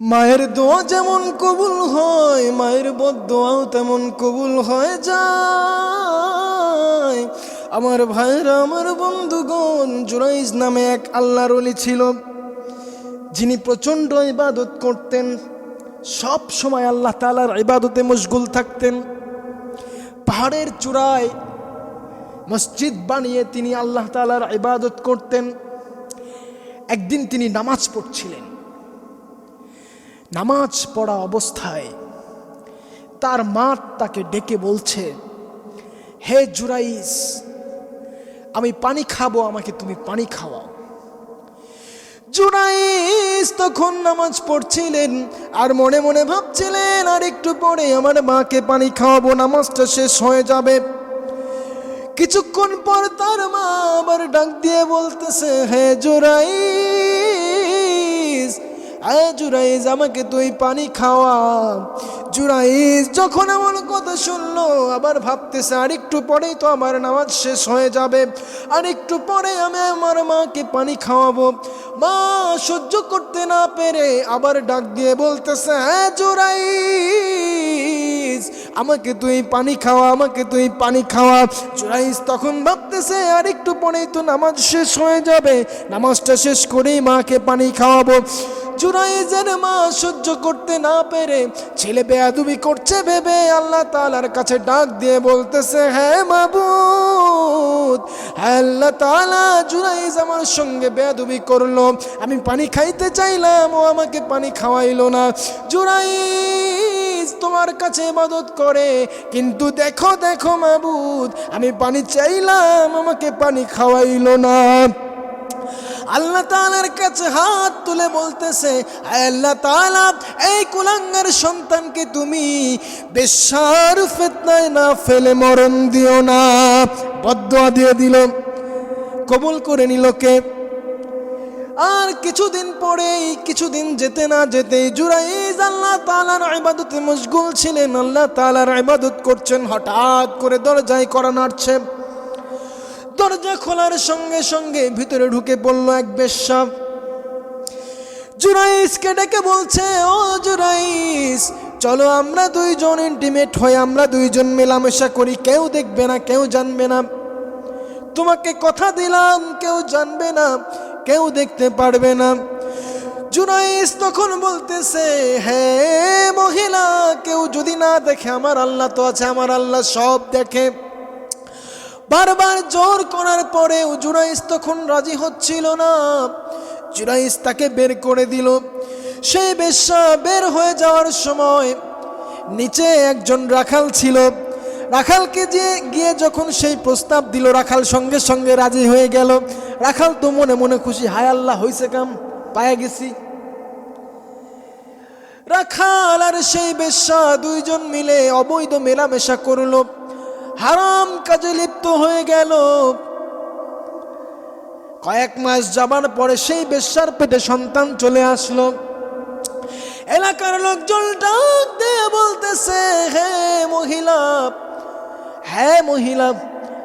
মায়ের দোয়া যেমন কবুল হয়, মায়ের বদোয়াও তেমন কবুল হয়ে যায়। আমার ভাইরা, আমার বন্ধুগণ, জুরাইজ নামে এক আল্লাহর অলি ছিল। যিনি প্রচণ্ড ইবাদত করতেন। সব সময় আল্লাহ তালার ইবাদতে মশগুল থাকতেন। পাহাড়ের চূড়ায় মসজিদ বানিয়ে তিনি আল্লাহ তালার ইবাদত করতেন। একদিন তিনি নামাজ পড়ছিলেন। নামাজ পড়া অবস্থায় তার মা তাকে ডেকে বলছে, হে জুরাইস, আমি পানি খাব, আমাকে তুমি পানি খাওয়াও। জুরাইস তখন নামাজ পড়ছিলেন আর মনে মনে ভাবছিলেন, আর একটু পরে আমার মাকে পানি খাওয়াবো, নামাজটা শেষ হয়ে যাবে। কিছুক্ষণ পর তার মা আবার ডাক দিয়ে বলতেছে, হে জুরাইস জুরাইজ, আমাকে তুই পানি খাওয়া। জুরাইজ, যখন আমার কথা শুনলো, আবার ভাবতেছে আর একটু পরেই তো আমার নামাজ শেষ হয়ে যাবে। আর একটু পরে আমি আমার মাকে পানি খাওয়াবো। মা, সহ্য করতে না পেরে আবার ডাক দিয়ে বলতেছে হ্যাঁ জুরাইজ, আমাকে তুই পানি খাওয়া, আমাকে তুই পানি খাওয়া। জুরাইজ তখন ভাবতেছে আর একটু পরেই তো নামাজ শেষ হয়ে যাবে। নামাজটা শেষ করেই মাকে পানি খাওয়াবো। জুরাইজের মা সহ্য করতে না পেরে ছেলে বেয়াদুবি করছে ভেবে আল্লাহ তালার কাছে ডাক দিয়ে বলতেছে হ্যাঁ মাবুদ আল্লাহ তালা জুরাইজ আমার সঙ্গে বেয়াদুবি করল। আমি পানি খাইতে চাইলাম, ও আমাকে পানি খাওয়াইলো না। জুরাইজ তোমার কাছে ইবাদত করে, কিন্তু দেখো দেখো মাবুদ, আমি পানি চাইলাম, আমাকে পানি খাওয়াইলো না। আল্লাহ তালার কাছে হাত তুলে বলতেছে আল্লাহ তালা এই কুলাঙ্গার সন্তানকে তুমি বেশার ফেতনায় না ফেলে মরণ দিও না। বদয়া দিয়ে দিল, কবুল করে নিল কে? আর কিছুদিন পরেই, কিছুদিন যেতে না যেতেই জুরাইজ আল্লাহ তালার ইবাদতে মশগুল ছিলেন। আল্লাহ তালার ইবাদত করছেন, হঠাৎ করে দরজায় করা নাড়ছে। দরজা খোলার সঙ্গে সঙ্গে ভিতরে ঢুকে পড়ল এক বেশ্যা জুরাইসকে ডেকে বলছে, ও জুরাইস চলো আমরা দুইজন ইন্টিমেট হয়ে আমরা দুইজন মেলামেশা করি। কেউ দেখবে না, কেউ জানবে না। তোমাকে কথা দিলাম, কেউ জানবে না, কেউ দেখতে পারবে না। জুনাইস তখন বলতেছে হ্যাঁ মহিলা, কেউ যদি না দেখে, আমার আল্লাহ তো আছে, আমার আল্লাহ সব দেখে। বারবার জোর করার পরেও জুরাইস তখন রাজি হচ্ছিল না। জুরাইস তাকে বের করে দিল। সেই বেশ্যা বের হয়ে যাওয়ার সময় নিচে একজন রাখাল ছিল। রাখালকে যে গিয়ে যখন সেই প্রস্তাব দিল, রাখাল সঙ্গে সঙ্গে রাজি হয়ে গেল। রাখাল তো মনে মনে খুশি, হায় আল্লাহ হয়েছে কাম? পায়ে গেছি। রাখাল আর সেই বেশ্যা দুইজন মিলে অবৈধ মেলামেশা করল। হারাম কাজে লিপ্ত হয়ে গেল। কয়েক মাস যাবার পরে সেই বেশ্যার পেটে সন্তান চলে আসলো। এলাকার লোকজন ডাক দিয়ে বলতেছে, হে মহিলা হ্যাঁ মহিলা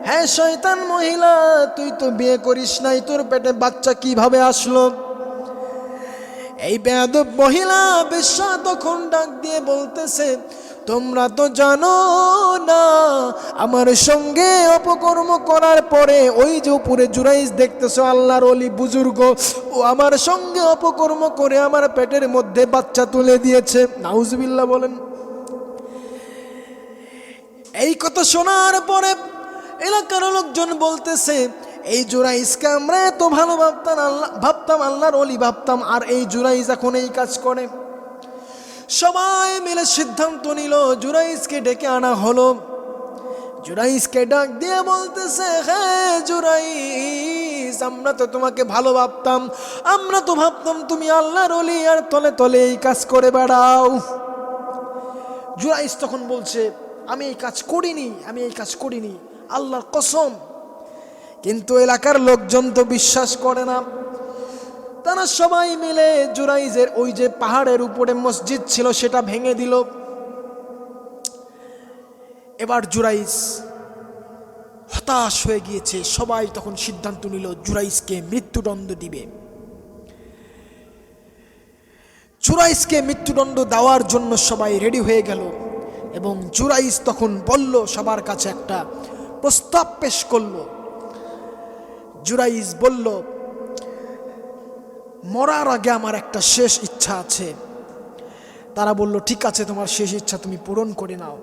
হ্যাঁ শয়তান মহিলা, তুই তো বিয়ে করিস নাই, তোর পেটে বাচ্চা কীভাবে আসলো? এই বেয়াদব মহিলা বেশ্যা তখন ডাক দিয়ে বলতেছে তোমরা তো জানো না, আমার সঙ্গে অপকর্ম করার পরে ওই যে উপরে জুরাইজ দেখতেছো, আল্লাহর অলি বুজুর্গ, ও আমার সঙ্গে অপকর্ম করে আমার পেটের মধ্যে বাচ্চা তুলে দিয়েছে। নাউজবিল্লা বলেন। এই কথা শোনার পরে এলাকার লোকজন বলতেছে, এই জুরাইজকে আমরা এত ভালো ভাবতাম, আল্লাহ, ভাবতাম, আল্লাহর অলি ভাবতাম, আর এই জুরাইজ এখন এই কাজ করে। সবাই মিলে সিদ্ধান্ত নিল জুরাইজকে ডেকে আনা হলো। জুরাইজকে ডাক দিয়ে বলতেছে হ্যাঁ জুরাইজ আমরা তো তোমাকে ভালো ভাবতাম আমরা তো ভাবতাম তুমি আল্লাহর অলি আর তলে তলে এই কাজ করে বেড়াও। জুরাইজ তখন বলছে, আমি এই কাজ করিনি, আমি এই কাজ করিনি, আল্লাহর কসম। কিন্তু এলাকার লোকজন তো বিশ্বাস করে না। তারা সবাই মিলে জুরাইজের ওই যে পাহাড়ের উপরে মসজিদ ছিল, সেটা ভেঙে দিল। এবার জুরাইজ হতাশ হয়ে গিয়েছে। সবাই তখন সিদ্ধান্ত নিল, জুরাইজকে মৃত্যুদণ্ড দিবে। জুরাইসকে মৃত্যুদণ্ড দেওয়ার জন্য সবাই রেডি হয়ে গেল এবং জুরাইস তখন বলল, সবার কাছে একটা প্রস্তাব পেশ করল। জুরাইস বলল মরার আগে আমার একটা শেষ ইচ্ছা আছে। তারা বলল, ঠিক আছে, তোমার শেষ ইচ্ছা তুমি পূরণ করে নাও।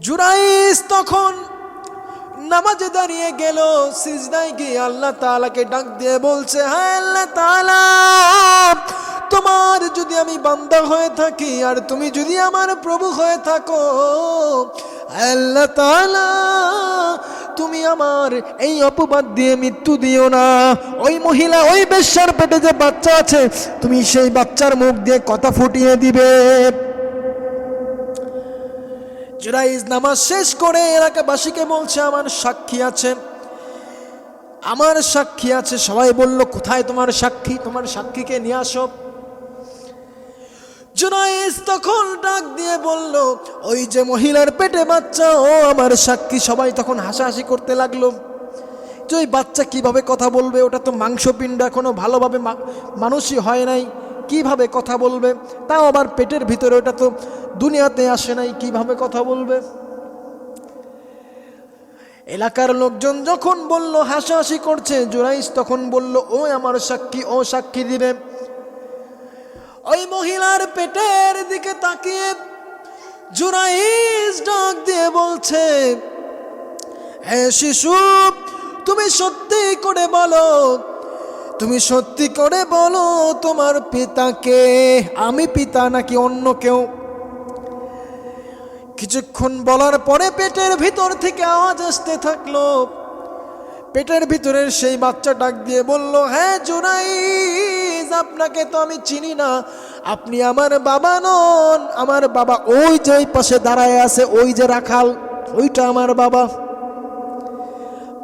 জুরাইস তখন নামাজে দাঁড়িয়ে গেল, সিজদায় গিয়ে আল্লাহ তাআলাকে ডাক দিয়ে বলছে হ্যাঁ আল্লাহ তাআলা, তোমার যদি আমি বান্দা হয়ে থাকি আর তুমি যদি আমার প্রভু হয়ে থাকো আল্লাহ তাআলা তুমি আমার এই অপবাদ দিয়ে মৃত্যু দিও না। ওই মহিলা, ওই বেশ্যার পেটে যে বাচ্চা আছে, তুমি সেই বাচ্চার মুখ দিয়ে কথা ফুটিয়ে দিবে। জুরাইজ নামাজ শেষ করে এলাকাবাসীকে বলছে, আমার সাক্ষী আছে। আমার সাক্ষী আছে। সবাই বলল, কোথায় তোমার সাক্ষী? তোমার সাক্ষীকে নিয়ে আসো। জুরাইজ তখন ডাক দিয়ে বলল, ওই যে মহিলার পেটে বাচ্চা, ও আমার সাক্ষী। সবাই তখন হাসাহাসি করতে লাগল। যে ওই বাচ্চা কীভাবে কথা বলবে? ওটা তো মাংসপিণ্ড, এখনও ভালোভাবে মানুষই হয় নাই। কীভাবে কথা বলবে? তাও আবার পেটের ভিতরে, ওটা তো দুনিয়াতে আসে নাই, কীভাবে কথা বলবে? এলাকার লোকজন যখন বলল, হাসাহাসি করছে জুরাইস তখন বলল ও আমার সাক্ষী, ও সাক্ষী দিবে। ওই মহিলার পেটের দিকে তাকিয়ে জুরাইস ডাক দিয়ে বলছে হ্যাঁ শিশু, তুমি সত্যি করে বলো, তুমি সত্যি করে বলো তোমার পিতাকে আমি পিতা নাকি অন্য কেউ? কিছুক্ষণ বলার পরে পেটের ভিতর থেকে আওয়াজ আসতে থাকল। পেটের ভিতরের সেই বাচ্চা ডাক দিয়ে বলল হ্যাঁ জোনাইজ আপনাকে তো আমি চিনি না। আপনি আমার বাবা নন। আমার বাবা ওই যে ওই পাশে দাঁড়ায় আছে, ওই যে রাখাল, ওইটা আমার বাবা।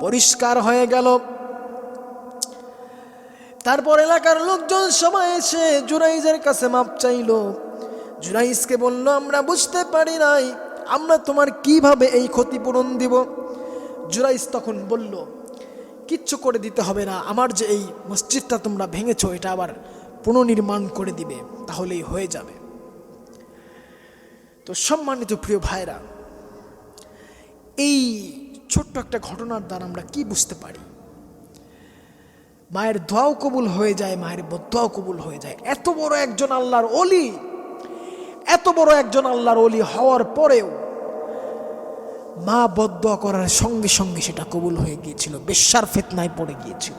পরিষ্কার হয়ে গেল। তারপর এলাকার লোকজন সবাই এসে জুরাইজের কাছে মাপ চাইলো। জুরাইজকে বলল, আমরা বুঝতে পারি নাই, আমরা তোমার কীভাবে এই ক্ষতিপূরণ দিব? জুরাইজ তখন বলল কিচ্ছু করে দিতে হবে না। আমার যে এই মসজিদটা তোমরা ভেঙেছো, এটা আবার পুনর্নির্মাণ করে দিবে, তাহলেই হয়ে যাবে। তো সম্মানিত প্রিয় ভাইরা এই ছোট্ট একটা ঘটনার দ্বারা আমরা কি বুঝতে পারি? মায়ের দোয়াও কবুল হয়ে যায়, মায়ের বদোয়াও কবুল হয়ে যায়। এত বড় একজন আল্লাহর অলি এত বড় একজন আল্লাহর অলি হওয়ার পরেও মা বদ্ধ করার সঙ্গে সঙ্গে সেটা কবুল হয়ে গিয়েছিল, বেশ্যার ফেতনায় পড়ে গিয়েছিল।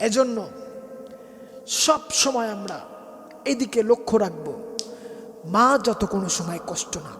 এজন্য সব সময় আমরা এদিকে লক্ষ্য রাখব, মা যত কোনো সময় কষ্ট না